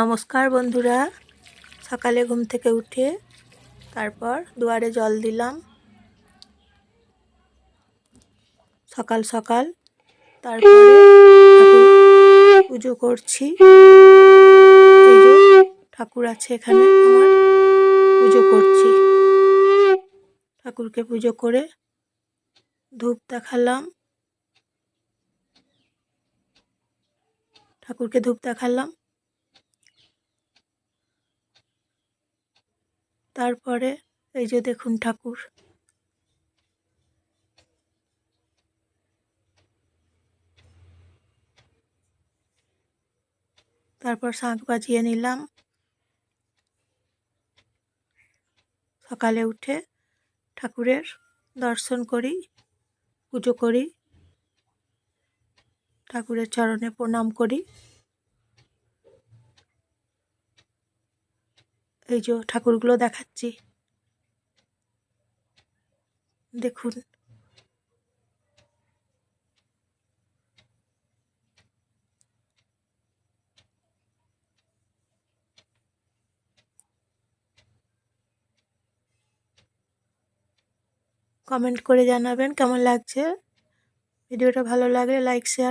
নমস্কার বন্ধুরা। সকালে ঘুম থেকে উঠে তারপর দুয়ারে জল দিলাম। সকাল সকাল তারপরে পুজো করছি। ঠাকুর আছে এখানে আমার, পুজো করছি। ঠাকুরকে পুজো করে ধূপ দেখালাম। ঠাকুরকে ধূপ দেখালাম। তারপরে এই যে দেখুন ঠাকুর। তারপর শাঁখ বাজিয়ে নিলাম। সকালে উঠে ঠাকুরের দর্শন করি, পুজো করি, ঠাকুরের চরণে প্রণাম করি। এই যে ঠাকুরগুলো দেখাচ্ছি। দেখুন। কমেন্ট করে জানাবেন কেমন লাগছে। ভিডিওটা ভালো লাগলে লাইক, শেয়ার